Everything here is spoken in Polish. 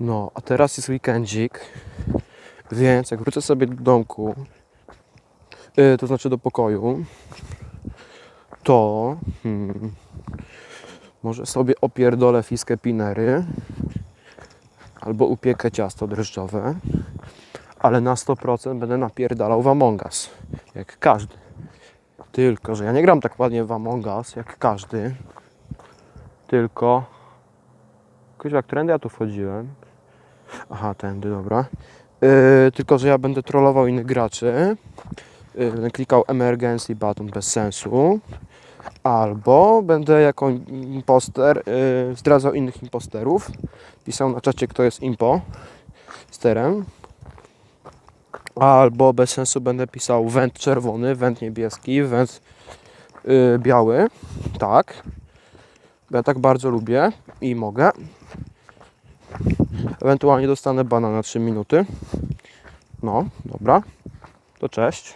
No, a teraz jest weekendzik, więc jak wrócę sobie do domku, yy, to znaczy do pokoju, to hmm, może sobie opierdolę fiskę pinery albo upiekę ciasto drożdżowe, ale na 100% będę napierdalał w Among Us, jak każdy. Tylko, że ja nie gram tak ładnie w Among Us, jak każdy, tylko... Kuźwa, którędy ja tu wchodziłem? Aha, tędy, dobra. Yy, tylko, że ja będę trollował innych graczy. Yy, będę klikał emergency button bez sensu. Albo będę jako imposter yy, zdradzał innych imposterów. Pisał na czacie, kto jest impo sterem. Albo bez sensu będę pisał węd czerwony, węd niebieski, węd yy, biały. Tak. Bo ja tak bardzo lubię i mogę. Ewentualnie dostanę bana na 3 minuty. No, dobra. To cześć.